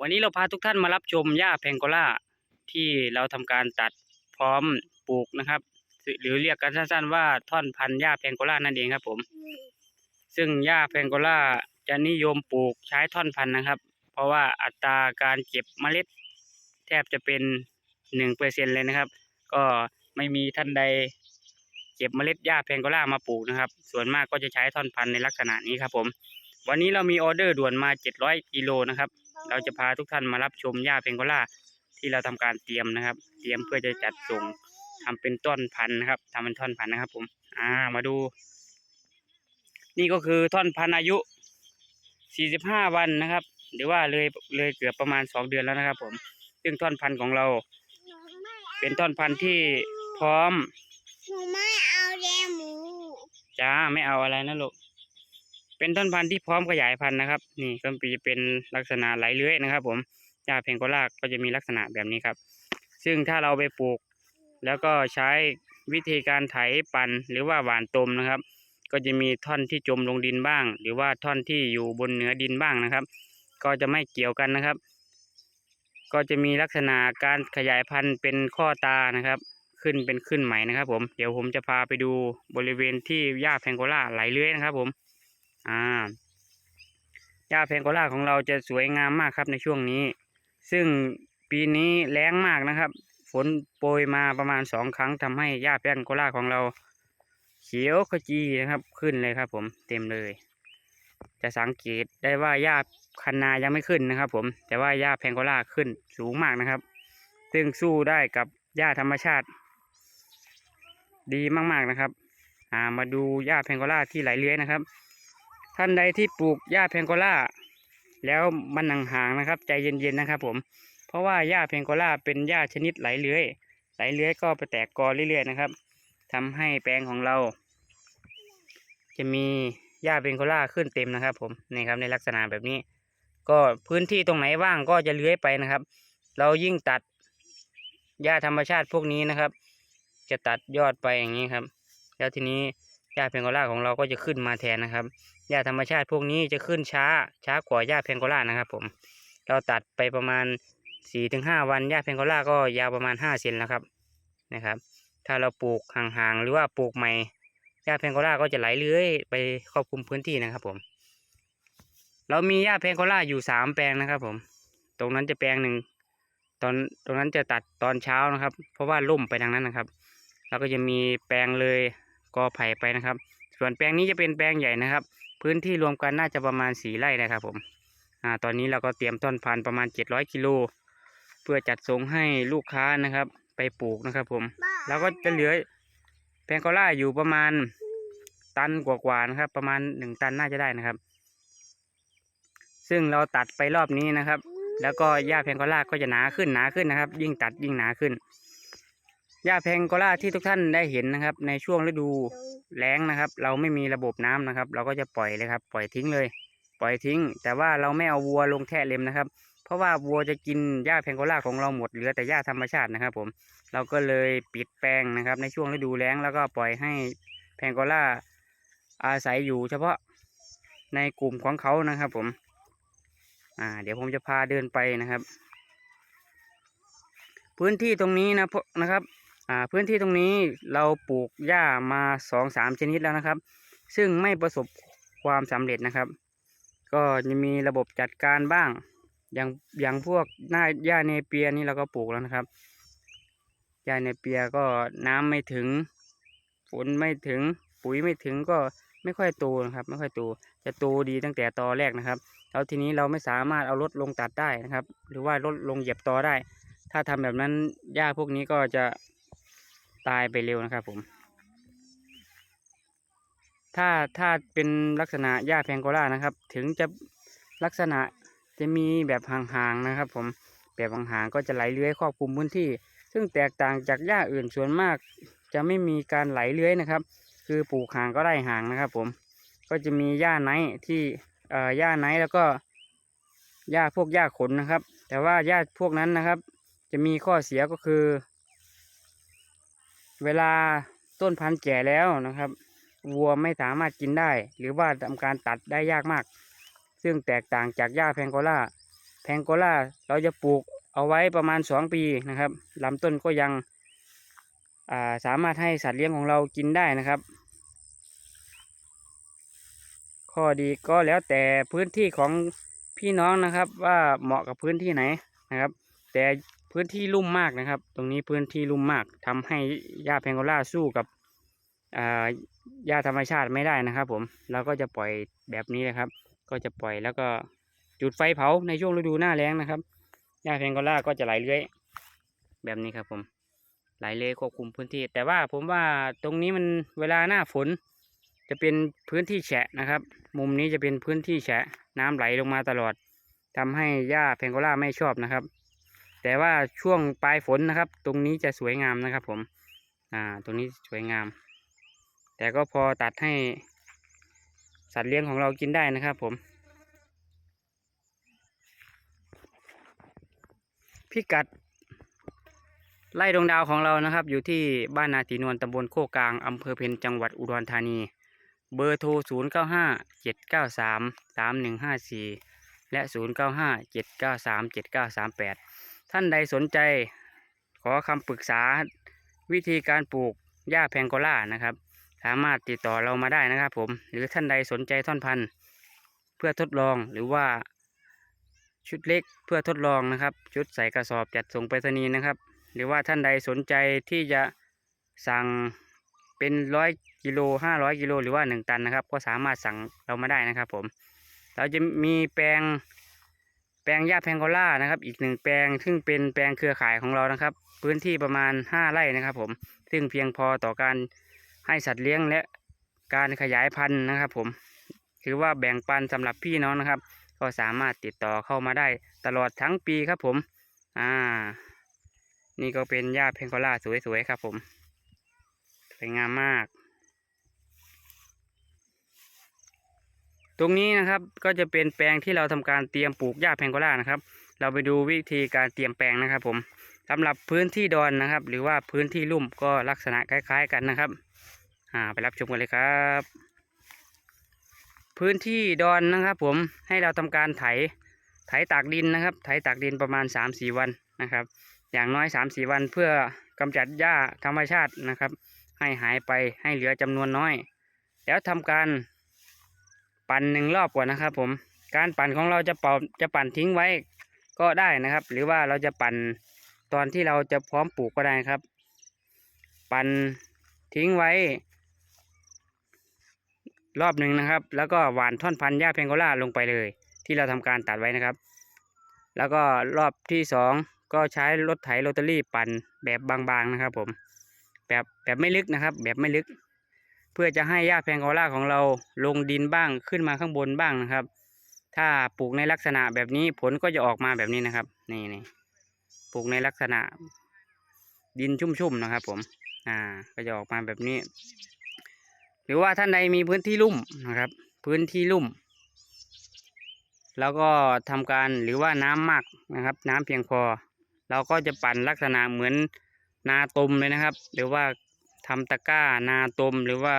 วันนี้เราพาทุกท่านมารับชมหญ้าแพงโกล่าที่เราทำการตัดพร้อมปลูกนะครับ หรือเรียกกันสั้นๆว่าท่อนพันหญ้าแพงโกล่านั่นเองครับผม ซึ่งหญ้าแพงโกล่าจะนิยมปลูกใช้ท่อนพันนะครับ เพราะว่าอัตราการเก็บเมล็ด แทบจะเป็นหนึ่งเปอร์เซ็นเลยนะครับ ก็ไม่มีท่านใดเก็บเมล็ดหญ้าแพงโกล่ามาปลูกนะครับ ส่วนมากก็จะใช้ท่อนพันในลักษณะนี้ครับผม วันนี้เรามีออเดอร์ด่วนมา700กิโลนะครับ เราจะพาทุกท่านมารับชมหญ้าเพงโกล่าที่เราทำการเตรียมนะครับ เตรียมเพื่อจะจัดส่งทำเป็นต้นพันธุ์นะครับทำเป็นท่อนพันธุ์นะครับ ผม อ่า มาดู นี่ก็คือท่อนพันธุ์อายุ 45 วันนะครับ หรือว่าเลยเลยเกือบประมาณ 2 เดือนแล้วนะครับ ผม ซึ่งท่อนพันธุ์ของเรา เป็นท่อนพันธุ์ที่พร้อมหนูไม่เอาแดงหมูจ้าไม่เอาอะไรนะลูก เป็นต้นพันธุ์ที่พร้อมขยายพันธุ์นะครับ นี่ก็ปีเป็นลักษณะไหลเลื้อยนะครับ ผมหญ้าเพงโกลากก็จะมีลักษณะแบบนี้ครับ ซึ่งถ้าเราไปปลูก แล้วก็ใช้วิธีการไถปันหรือว่าหว่านตมนะครับ ก็จะมีท่อนที่จมลงดินบ้าง หรือว่าท่อนที่อยู่บนเหนือดินบ้างนะครับ ก็จะไม่เกี่ยวกันนะครับ ก็จะมีลักษณะการขยายพันธุ์เป็นข้อตานะครับขึ้นเป็นขึ้นใหม่นะครับผม เดี๋ยวผมจะพาไปดูบริเวณที่หญ้าแพงโกล่าไหลเลื้อยนะครับผม อ่าหญ้าแพงโกล่าของเราจะสวยงามมากครับในช่วงนี้ ซึ่งปีนี้แล้งมากนะครับ ฝนโปรยมาประมาณสองครั้งทำให้หญ้าแพงโกล่าของเราเขียวขจีนะครับขึ้นเลยครับ ผมเต็มเลย จะสังเกตได้ว่าหญ้าคันนายังไม่ขึ้นนะครับ ผมแต่ว่าหญ้าแพงโกล่าขึ้นสูงมากนะครับ ซึ่งสู้ได้กับหญ้าธรรมชาติ ดีมากๆนะครับ อ่ามาดูหญ้าแพงโกล่าที่ไหลเลื้อยนะครับ ท่านใดที่ปลูกหญ้าแพงโกล่าแล้วมันห่างๆนะครับ ใจเย็นๆนะครับผมเพราะว่าหญ้าแพงโกล่าเป็นหญ้าชนิดไหลเลื้อย ไหลเลื้อยก็ไปแตกกอเรื่อยๆนะครับทำให้แปลงของเรา จะมีหญ้าแพงโกล่าขึ้นเต็มนะครับ ผมนี่ครับในลักษณะแบบนี้ ก็พื้นที่ตรงไหนว่างก็จะเลื้อยไปนะครับ เรายิ่งตัดหญ้าธรรมชาติพวกนี้นะครับ จะตัดยอดไปอย่างนี้ครับ แล้วทีนี้หญ้าเพงโกล่าของเราก็จะขึ้นมาแทนนะครับ หญ้าธรรมชาติพวกนี้จะขึ้นช้าช้ากว่าหญ้าเพงโกล่านะครับ ผม เราตัดไปประมาณสี่ถึงห้าวันหญ้าเพงโกล่าก็ยาวประมาณห้าเซนแล้วครับนะครับ ถ้าเราปลูกห่างๆหรือว่าปลูกใหม่หญ้าเพงโกล่าก็จะไหลเลื้อยไปครอบคลุมพื้นที่นะครับ ผม เรามีหญ้าเพงโกล่าอยู่สามแปลงนะครับ ผม ตรงนั้นจะแปลงหนึ่งตอนตรงนั้นจะตัดตอนเช้านะครับ เพราะว่าล่มไปทางนั้นนะครับ แล้วก็จะมีแปลงเลยกอไผ่ไปนะครับ ส่วนแปลงนี้จะเป็นแปลงใหญ่นะครับ พื้นที่รวมกันน่าจะประมาณสี่ไร่นะครับผมอ่าตอนนี้เราก็เตรียมต้นพันธุ์ประมาณเจ็ดร้อยกิโลเพื่อจัดส่งให้ลูกค้านะครับ ไปปลูกนะครับผมแล้วก็จะเหลือแพงโกล่าอยู่ประมาณตันกว่าๆนะครับ ประมาณหนึ่งตันน่าจะได้นะครับ ซึ่งเราตัดไปรอบนี้นะครับ แล้วก็หญ้าแพงโกล่าก็จะหนาขึ้นหนาขึ้นนะครับ ยิ่งตัดยิ่งหนาขึ้น หญ้าแพงโกล่าที่ทุกท่านได้เห็นนะครับ ในช่วงฤดูแล้งนะครับ เราไม่มีระบบน้ำนะครับ เราก็จะปล่อยเลยครับ ปล่อยทิ้งเลย ปล่อยทิ้ง แต่ว่าเราไม่เอาวัวลงแท่เล็มนะครับ เพราะว่าวัวจะกินหญ้าแพงโกล่าของเราหมดเหลือแต่หญ้าธรรมชาตินะครับ ผมเราก็เลยปิดแปลงนะครับ ในช่วงฤดูแล้งแล้วก็ปล่อยให้แพงโกล่าอาศัยอยู่เฉพาะในกลุ่มของเขานะครับ ผม อ่า เดี๋ยวผมจะพาเดินไปนะครับ พื้นที่ตรงนี้นะพนะครับ อ่าพื้นที่ตรงนี้เราปลูกหญ้ามาสองสามชนิดแล้วนะครับ ซึ่งไม่ประสบความสำเร็จนะครับ ก็จะมีระบบจัดการบ้าง อย่างอย่างพวกหน้าหญ้าเนเปียนี่เราก็ปลูกแล้วนะครับหญ้าเนเปียก็น้ำไม่ถึงฝนไม่ถึงปุ๋ยไม่ถึงก็ไม่ค่อยโตนะครับ ไม่ค่อยโตจะโตดีตั้งแต่ตอแรกนะครับแล้วทีนี้เราไม่สามารถเอารถลงตัดได้นะครับ หรือว่ารถลงเหยียบตอได้ ถ้าทำแบบนั้นหญ้าพวกนี้ก็จะ ตายไปเร็วนะครับผม ถ้าถ้าเป็นลักษณะหญ้าแพงโกล่านะครับ ถึงจะลักษณะจะมีแบบห่างๆนะครับ ผมแบบห่างๆก็จะไหลเลื้อยครอบคลุมพื้นที่ ซึ่งแตกต่างจากหญ้าอื่นส่วนมาก จะไม่มีการไหลเลื้อยนะครับ คือปลูกห่างก็ได้ห่างนะครับ ผมก็จะมีหญ้าไนท์ที่เอ่อหญ้าไนท์แล้วก็หญ้าพวกหญ้าขนนะครับ แต่ว่าหญ้าพวกนั้นนะครับ จะมีข้อเสียก็คือ เวลาต้นพันธุ์แก่แล้วนะครับวัวไม่สามารถกินได้ หรือว่าทำการตัดได้ยากมาก ซึ่งแตกต่างจากหญ้าแพงโกล่าแพงโกล่าเราจะปลูกเอาไว้ประมาณสองปีนะครับลำต้นก็ยังาสามารถให้สัตว์เลี้ยงของเรากินได้นะครับ ข้อดีก็แล้วแต่พื้นที่ของพี่น้องนะครับว่าเหมาะกับพื้นที่ไหนนะครับ แต่ พื้นที่ลุ่มมากนะครับ ตรงนี้พื้นที่ลุ่มมากทำให้หญ้าแพงโกล่าสู้กับหญ้าธรรมชาติไม่ได้นะครับ ผมเราก็จะปล่อยแบบนี้นะครับ ก็จะปล่อยแล้วก็จุดไฟเผาในช่วงฤดูหน้าแล้งนะครับหญ้าแพงโกล่าก็จะไหลเลื้อยแบบนี้ครับผมไหลเลื้อยควบคุมพื้นที่ แต่ว่าผมว่าตรงนี้มันเวลาหน้าฝน จะเป็นพื้นที่แฉะนะครับ มุมนี้จะเป็นพื้นที่แฉะน้ำไหลลงมาตลอดทำให้หญ้าแพงโกล่าไม่ชอบนะครับ แต่ว่าช่วงปลายฝนนะครับ ตรงนี้จะสวยงามนะครับ ผม อ่า ตรงนี้สวยงาม แต่ก็พอตัดให้ สัตว์เลี้ยงของเรากินได้นะครับ ผม พิกัดไร่ดวงดาวของเรานะครับ อยู่ที่บ้านนาตีนวลตำบลโคกลางอำเภอเพนจังหวัดอุดรธานี เบอร์โทร 0 9 5 7 9 3 3 1 5 4 และ 0 9 5 7 9 3 7 9 3 8 ท่านใดสนใจ ขอคำปรึกษาวิธีการปลูกหญ้าแพงโกล่านะครับ สามารถติดต่อเรามาได้นะครับผม หรือท่านใดสนใจท่อนพันธุ์เพื่อทดลองหรือว่า ชุดเล็กเพื่อทดลองนะครับ ชุดใส่กระสอบจัดส่งไปรษณีย์นะครับ หรือว่าท่านใดสนใจที่จะสั่งเป็นร้อยกิโลห้าร้อยกิโลหรือว่าหนึ่งตันนะครับ ก็สามารถสั่งเรามาได้นะครับผม เราจะมีแปลง ปลงหญ้าแพงโกล่านะครับ อีกหนึ่งแปลง ซึ่งเป็นแปลงเครือข่ายของเรานะครับ พื้นที่ประมาณห้าไร่นะครับ ผม ซึ่งเพียงพอต่อการให้สัตว์เลี้ยงและการขยายพันธุ์นะครับ ผม ถือว่าแบ่งปันสำหรับพี่น้องนะครับ ก็สามารถติดต่อเข้ามาได้ตลอดทั้งปีครับผม อ่า นี่ก็เป็นหญ้าเพงโกล่าสวยๆครับ ผม สวยงามมาก ตรงนี้นะครับก็จะเป็นแปลงที่เราทำการเตรียมปลูกหญ้าแพงโกล่านะครับ เราไปดูวิธีการเตรียมแปลงนะครับ ผมสำหรับพื้นที่ดอนนะครับ หรือว่าพื้นที่ลุ่มก็ลักษณะคล้าย ๆ กันนะครับอ่าไปรับชมกันเลยครับ พื้นที่ดอนนะครับ ผมให้เราทำการไถไถตากดินนะครับ ไถตากดินประมาณ 3-4 วันนะครับ อย่างน้อย 3-4 วันเพื่อกำจัดหญ้าธรรมชาตินะครับ ให้หายไปให้เหลือจำนวนน้อย แล้วทำการ ปั่นหนึ่งรอบก่อนนะครับ ผม การปั่นของเราจะเป่าจะปั่นทิ้งไว้ก็ได้นะครับ หรือว่าเราจะปั่นตอนที่เราจะพร้อมปลูกก็ได้ครับ ปั่นทิ้งไว้ รอบหนึ่งนะครับ แล้วก็หว่านท่อนพันธุ์หญ้าเพงโกล่าลงไปเลย ที่เราทำการตัดไว้นะครับ แล้วก็รอบที่สองก็ใช้รถไถโรตารี่ปั่นแบบบางๆนะครับ ผม แบบแบบไม่ลึกนะครับ แบบไม่ลึก พื่อจะให้หญ้าแพงโกล่าของเราลงดินบ้างขึ้นมาข้างบนบ้างนะครับ ถ้าปลูกในลักษณะแบบนี้ผลก็จะออกมาแบบนี้นะครับ นี่นี่ปลูกในลักษณะ ดินชุ่มๆนะครับ ผม อ่า ก็จะออกมาแบบนี้ หรือว่าท่านใดมีพื้นที่ลุ่มนะครับ พื้นที่ลุ่ม แล้วก็ทำการหรือว่าน้ำมากนะครับ น้ำเพียงพอ เราก็จะปั่นลักษณะเหมือนนาตมเลยนะครับ หรือว่า ทำตะกร้านาตมหรือว่า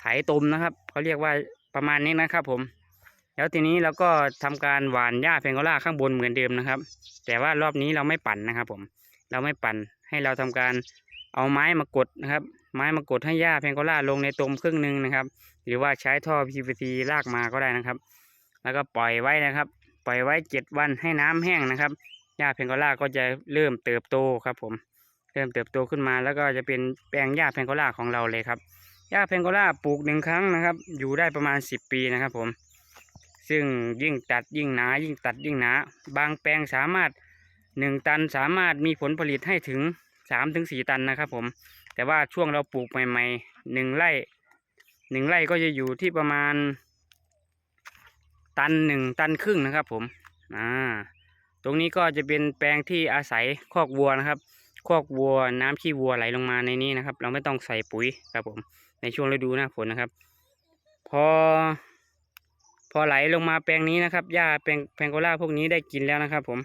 ไถตมนะครับเขาเรียกว่าประมาณนี้นะครับ ผม แล้วทีนี้เราก็ทำการหว่านหญ้าเพงโกล่าข้างบนเหมือนเดิมนะครับ แต่ว่ารอบนี้เราไม่ปั่นนะครับ ผม เราไม่ปั่นให้เราทำการเอาไม้มากดนะครับ ไม้มากดให้หญ้าเพงโกล่าลงในตมครึ่งหนึ่งนะครับ หรือว่าใช้ท่อ PVC ลากมาก็ได้นะครับ แล้วก็ปล่อยไว้นะครับ ปล่อยไว้เจ็ดวันให้น้ำแห้งนะครับหญ้าเพงโกล่าก็จะเริ่มเติบโตครับผม เริ่มเติบโตขึ้นมาแล้วก็จะเป็นแปลงหญ้าเพงโกล่าของเราเลยครับหญ้าเพงโกล่าปลูกหนึ่งครั้งนะครับ อยู่ได้ประมาณสิบปีนะครับผม ซึ่งยิ่งตัดยิ่งหนา ยิ่งตัดยิ่งหนา บางแปลงสามารถหนึ่งตันสามารถมีผลผลิตให้ถึงสามถึงสี่ตันนะครับผม แต่ว่าช่วงเราปลูกใหม่ๆหนึ่งไร่หนึ่งไร่ก็จะอยู่ที่ประมาณ ตันหนึ่งตันครึ่งนะครับผมอ่าตรงนี้ก็จะเป็นแปลงที่อาศัยคอกวัวนะครับ คอกวัวน้ำขี้วัวไหลลงมาในนี้นะครับ เราไม่ต้องใส่ปุ๋ยครับผม ในช่วงฤดูหน้าฝนนะครับ พอ พอไหลลงมาแปลงนี้นะครับหญ้าแปลงแพงโกล่าพวกนี้ได้กินแล้วนะครับ ผม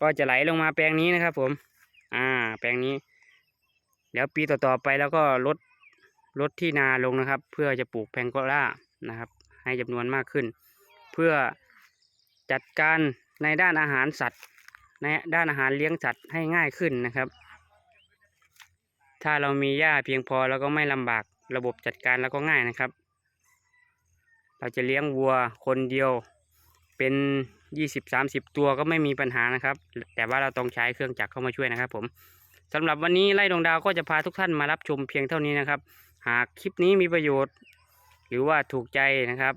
ก็จะไหลลงมาแปลงนี้นะครับ ผม อ่า แปลงนี้ เดี๋ยวปีต่อๆไปแล้วก็ลดลดที่นาลงนะครับ เพื่อจะปลูกแพงโกล่านะครับ ให้จำนวนมากขึ้น เพื่อจัดการในด้านอาหารสัตว์ ในด้านอาหารเลี้ยงสัตว์ให้ง่ายขึ้นนะครับ ถ้าเรามีหญ้าเพียงพอแล้วก็ไม่ลำบากระบบจัดการแล้วก็ง่ายนะครับ เราจะเลี้ยงวัวคนเดียวเป็นยี่สิบสามสิบตัวก็ไม่มีปัญหานะครับ แต่ว่าเราต้องใช้เครื่องจักรเข้ามาช่วยนะครับผมสำหรับวันนี้ไล่ดวงดาวก็จะพาทุกท่านมารับชมเพียงเท่านี้นะครับ หากคลิปนี้มีประโยชน์ หรือว่าถูกใจนะครับ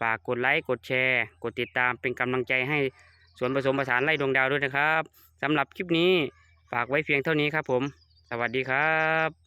ฝากกดไลค์กดแชร์ กดติดตามเป็นกำลังใจให้ ส่วนผสมผสานไล่ดวงดาวด้วยนะครับสำหรับคลิปนี้ฝากไว้เพียงเท่านี้ครับผม สวัสดีครับ